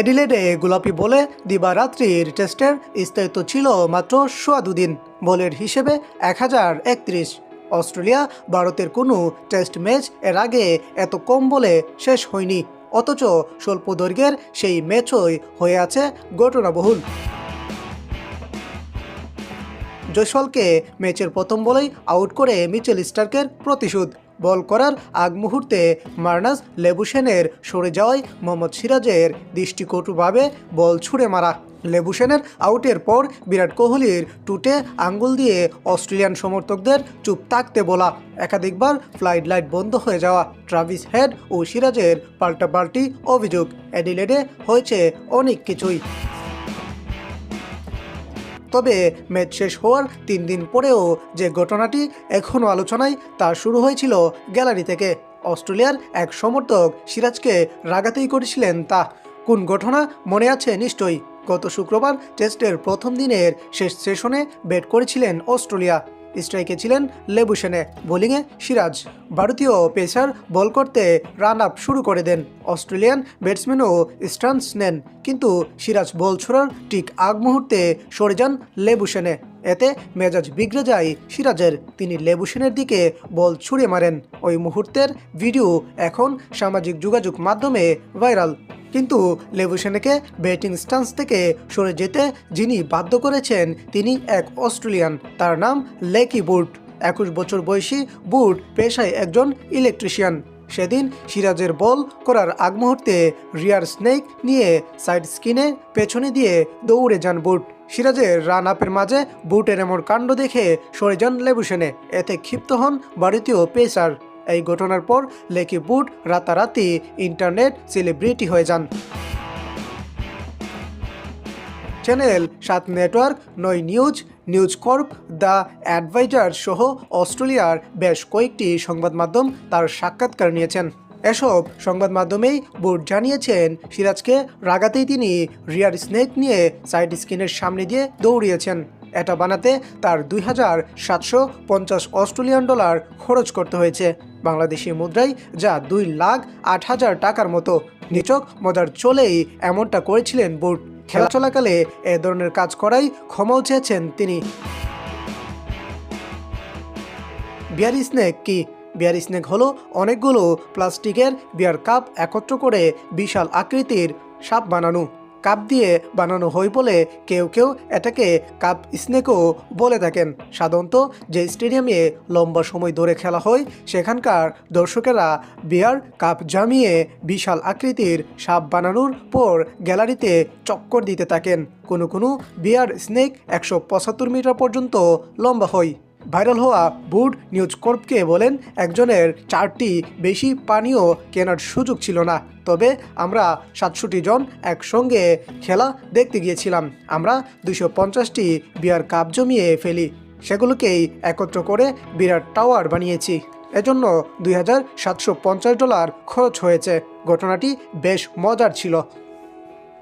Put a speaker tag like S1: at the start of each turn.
S1: এডিলেডে গোলাপি বলে দিবারাত্রির টেস্টের স্থায়িত্ব ছিল মাত্র সোয়া দুদিন, বলের হিসেবে এক হাজার একত্রিশ। অস্ট্রেলিয়া ভারতের কোনো টেস্ট ম্যাচ এর আগে এত কম বলে শেষ হয়নি, অথচ স্বল্প দৈর্ঘ্যের সেই ম্যাচই হয়ে আছে ঘটনাবহুল। জয়সওয়ালকে ম্যাচের প্রথম বলেই আউট করে মিচেল স্টার্কের প্রতিশোধ। বল করার আগ মুহূর্তে মার্নাস লেবুসেনের সরে যাওয়ায় মোহাম্মদ সিরাজের দৃষ্টিকটুভাবে বল ছুঁড়ে মারা। লেবুসেনের আউটের পর বিরাট কোহলির টুটে আঙ্গুল দিয়ে অস্ট্রেলিয়ান সমর্থকদের চুপ থাকতে বলা। একাধিকবার ফ্লাইট লাইট বন্ধ হয়ে যাওয়া ট্রাভিস হেড ও সিরাজের পাল্টাপাল্টি অভিযোগ। অ্যাডিলেডে হয়েছে অনেক কিছুই। তবে ম্যাচ শেষ হওয়ার তিন দিন পরেও যে ঘটনাটি এখনও আলোচনায় তা শুরু হয়েছিল গ্যালারি থেকে। অস্ট্রেলিয়ার এক সমর্থক সিরাজকে রাগাতেই করেছিলেন তা। কোন ঘটনা মনে আছে? নিশ্চয়ই। গত শুক্রবার টেস্টের প্রথম দিনের শেষ সেশনে ব্যাট করেছিলেন অস্ট্রেলিয়া। স্ট্রাইকে ছিলেন লেবুসেনে বোলিংয়ে সিরাজ, ভারতীয় পেসার বল করতে রান আপ শুরু করে দেন। অস্ট্রেলিয়ান ব্যাটসম্যানও স্টান্স নেন, কিন্তু সিরাজ বল ছোড়ার ঠিক আগ মুহূর্তে সরে যান লেবুসেনে এতে মেজাজ বিগড়ে যায় সিরাজের। তিনি লেবুসেনের দিকে বল ছুঁড়ে মারেন। ওই মুহূর্তের ভিডিও এখন সামাজিক যোগাযোগ মাধ্যমে ভাইরাল। কিন্তু লেবুসেনেকে ব্যাটিং স্টান্স থেকে সরে যেতে যিনি বাধ্য করেছেন তিনি এক অস্ট্রেলিয়ান, তার নাম লেকি বুট। একুশ বছর বয়সী বুট পেশায় একজন ইলেকট্রিশিয়ান। সেদিন সিরাজের বল করার আগ মুহূর্তে রিয়ার স্নেক নিয়ে সাইড স্কিনে পেছনে দিয়ে দৌড়ে যান বুট। সিরাজের রান আপের মাঝে বুটের এমন কাণ্ড দেখে সরে যান লেবুসেনে এতে ক্ষিপ্ত হন ভারতীয় পেসার। এই ঘটনার পর লেকি বুট, রাতারাতি, ইন্টারনেট, সেলিব্রিটি হয়ে যান। চ্যানেল সাত নেটওয়ার্ক, নয় news news corp, the adviser সহ অস্ট্রেলিয়ার বেশ কয়েকটি সংবাদ মাধ্যম তার সাক্ষাৎকার নিয়েছেন। এসব সংবাদ মাধ্যমেই বুট জানিয়েছেন, সিরাজকে রাগাতেই তিনি রিয়ার স্নেক নিয়ে সাইড স্ক্রিনের সামনে দিয়ে দৌড়িয়েছেন। এটা বানাতে তার দুই হাজার সাতশো পঞ্চাশ অস্ট্রেলিয়ান ডলার খরচ করতে হয়েছে। বাংলাদেশি মুদ্রায় যা দুই লাখ আট হাজার টাকার মতো। নিচক মজার চলেই এমনটা করেছিলেন বোর্ড। খেলা চলাকালে এ ধরনের কাজ করাই ক্ষমাও চেয়েছেন তিনি। বিয়ার স্নেক কি? বিয়ার স্নেক হলো অনেকগুলো প্লাস্টিকের বিয়ার কাপ একত্র করে বিশাল আকৃতির সাপ বানানো। কাপ দিয়ে বানানো হয় বলে কেউ কেউ এটাকে কাপ স্নেকও বলে থাকেন। সাধারণত যে স্টেডিয়ামে লম্বা সময় ধরে খেলা হয়, সেখানকার দর্শকেরা বিয়ার কাপ জামিয়ে বিশাল আকৃতির সাপ বানানোর পর গ্যালারিতে চক্কর দিতে থাকেন। কোনো কোনো বিয়ার স্নেক একশো পঁচাত্তর মিটার পর্যন্ত লম্বা হয়। ভাইরাল হওয়া বুড নিউজ কর্পকে বলেন, একজনের চারটি বেশি পানীয় কেনার সুযোগ ছিল না। তবে আমরা সাতষট্টি জন একসঙ্গে খেলা দেখতে গিয়েছিলাম। আমরা দুশো পঞ্চাশটি বিয়ার কাপ জমিয়ে ফেলি। সেগুলোকেই একত্র করে বিরাট টাওয়ার বানিয়েছি। এজন্য দুই হাজার সাতশো পঞ্চাশ ডলার খরচ হয়েছে। ঘটনাটি বেশ মজার ছিল।